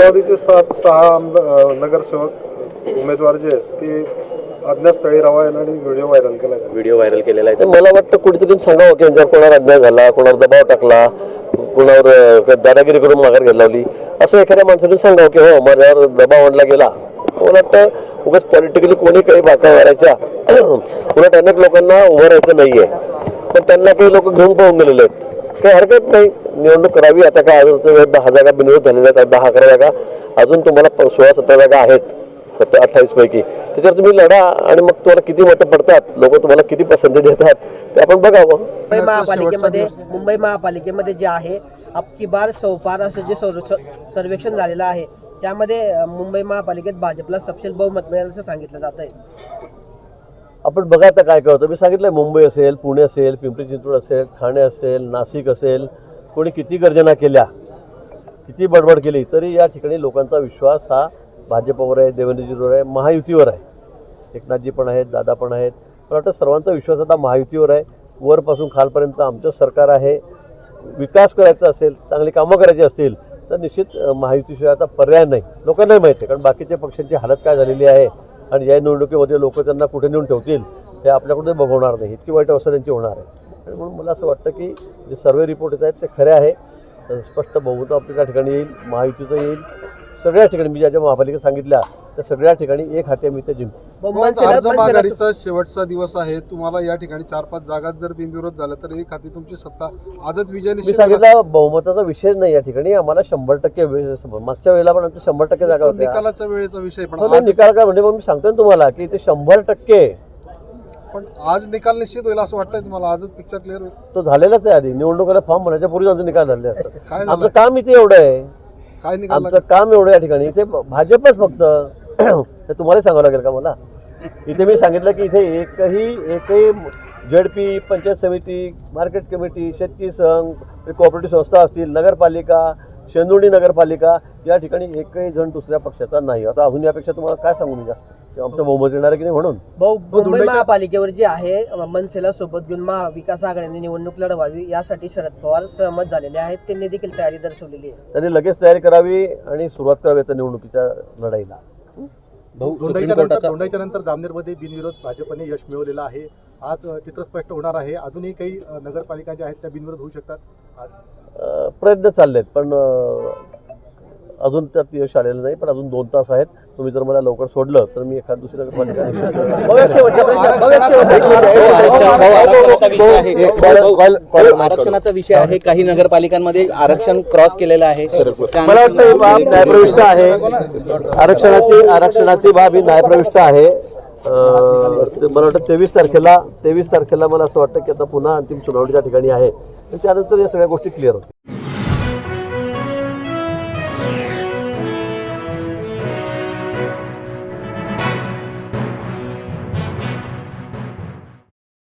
राष्ट्रवादीचे सात सहा आमदार नगरसेवक उमेदवार जे आहेत ते अज्ञातस्थळी रवा यांनी व्हिडिओ व्हायरल केला आहे. व्हिडिओ व्हायरल केलेला आहे. तर मला वाटतं कुठेतरी सांगावं की यांच्यावर कोणावर अन्याय झाला कोणावर दबाव टाकला कोणावर दादागिरी करून माघार घ्यायला लावली. असं एखाद्या माणसाने सांगावं की हो माझ्यावर दबाव आणला गेला. मला वाटतं उगाच पॉलिटिकली कोणी काही बाका मारायच्या. उलट अनेक लोकांना उभं राहायचं नाहीये. पण त्यांना काही लोक घेऊन पळून गेलेले आहेत. काही हरकत नाही. निवडणूक करावी. आता काय अजून दहा जागा बिनविरोध झालेल्या आहेत. दहा अकरा जागा. अजून तुम्हाला सोळा सतरा जागा आहेत. सत्तर अठ्ठावीस पैकी. त्याच्यावर तुम्ही लढा आणि मग तुम्हाला किती मतं पडतात? लोक तुम्हाला किती पसंती देतात? ते आपण बघावं. मुंबई महापालिकेमध्ये मुंबई महापालिकेमध्ये जे आहे अबकी बार सौपार असं जे सर्वेक्षण झालेलं आहे त्यामध्ये मुंबई महापालिकेत भाजपला सपशेल बहुमत मिळेल असं सांगितलं जात आहे आपण बघा आता काय काय होतं मी सांगितलं मुंबई असेल पुणे असेल पिंपरी चिंचवड असेल ठाणे असेल नाशिक असेल कोणी किती गर्जना केल्या किती बडबड केली तरी या ठिकाणी लोकांचा विश्वास हा भाजपवर आहे देवेंद्रजीवर आहे महायुतीवर आहे. एकनाथजी पण आहेत दादा पण आहेत. मला वाटतं सर्वांचा विश्वास आता महायुतीवर आहे. वरपासून खालपर्यंत आमचं सरकार आहे. विकास करायचा असेल चांगली कामं करायची असतील तर निश्चित महायुतीशिवाय आता पर्याय नाही. लोकांनाही माहिती आहे कारण बाकीच्या पक्षांची हालत काय झालेली आहे. आणि या निवडणुकीमध्ये लोक त्यांना कुठे नेऊन ठेवतील हे आपल्याकडे बघवणार नाही. इतकी वाईट अवस्था त्यांची होणार आहे. आणि म्हणून मला असं वाटतं की जे सर्वे रिपोर्ट येत आहेत ते खरे आहे. स्पष्ट बहुमत आपल्या त्या ठिकाणी येईल महायुतीचं येईल सगळ्या ठिकाणी मी ज्या ज्या महापालिका सांगितल्या त्या सगळ्या ठिकाणी एक हाती आम्ही ते जिंकू अर्ज माघारीचा शेवटचा दिवस आहे. तुम्हाला या ठिकाणी चार पाच जागात जर बिनविरोध झालं तर एक हाती तुमची सत्ता. आजच विजय मी निश्चित सांगितलं बहुमताचा विषय नाही या ठिकाणी. आम्हाला शंभर टक्के मागच्या वेळेला पण आमच्या शंभर टक्के जागा तो होत्या. निकालाच्या वेळेचा विषय पण हो, नाही, आज- निकाल काय म्हणजे मग मी सांगतोय ना तुम्हाला की ते शंभर टक्के. पण आज निकाल निश्चित होईल असं वाटतंय तुम्हाला? आजच पिक्चर क्लिअर तो झालेलाच आहे आधी. निवडणुकीला फॉर्म भरण्याच्या पूर्वी आमचे निकाल झाले काय असतात झालं? आमचं काम इथे एवढं आहे. काय निकाल आमचं काम एवढं या ठिकाणी. इथे भाजपच फक्त. हे तुम्हाला सांगावं लागेल का मला? इथे मी सांगितलं की इथे एकही एकही झेडपी पंचायत समिती मार्केट कमिटी शेतकरी संघ कोऑपरेटिव्ह संस्था असतील नगरपालिका शेंदुर्णी नगरपालिका या ठिकाणी एकही जण दुसऱ्या पक्षाचा नाही. आता अजून यापेक्षा तुम्हाला काय सांगू मी जास्त? आमचं बहुमत येणार आहे की नाही म्हणून? मुंबई महापालिकेवर जे आहे मनसेला सोबत घेऊन महाविकास आघाडीने निवडणूक लढवावी यासाठी शरद पवार सहमत झालेले आहेत. त्यांनी देखील तयारी दर्शवलेली आहे. त्यांनी लगेच तयारी करावी आणि सुरुवात करावी त्या निवडणुकीच्या लढाईला. दोंडाईच्या नंतर कोर्टाचा दोंडाईच्या नंतर जामनेरमध्ये बिनविरोध भाजपने यश मिळवलेलं आहे. आज चित्र स्पष्ट होणार आहे. अजूनही काही नगरपालिका ज्या आहेत त्या बिनविरोध होऊ शकतात? आज प्रयत्न चाललेत पण अ, अजून त्यात यश आलेलं नाही पण अजून दोन तास आहेत. तुम्ही जर मला लवकर सोडलं तर मी एखाद दुसऱ्या नगरपालिका निश्चित- भाऊ, एक शेवटचा प्रश्न भाऊ, एक शेवटचा भाऊ, आरक्षण- भाऊ, आरक्षणाचा विषय आहे. काही नगरपालिकांमध्ये आरक्षण क्रॉस केलेलं आहे. मला वाटतं ही बाब न्यायप्रविष्ट आहे. आरक्षणाची आरक्षणाची बाब ही न्यायप्रविष्ट आहे. मला वाटतं तेवीस तारखेला तेवीस तारखेला मला असं वाटतं की आता पुन्हा अंतिम सुनावणीच्या ठिकाणी आहे त्यानंतर या सगळ्या गोष्टी क्लिअर होतील.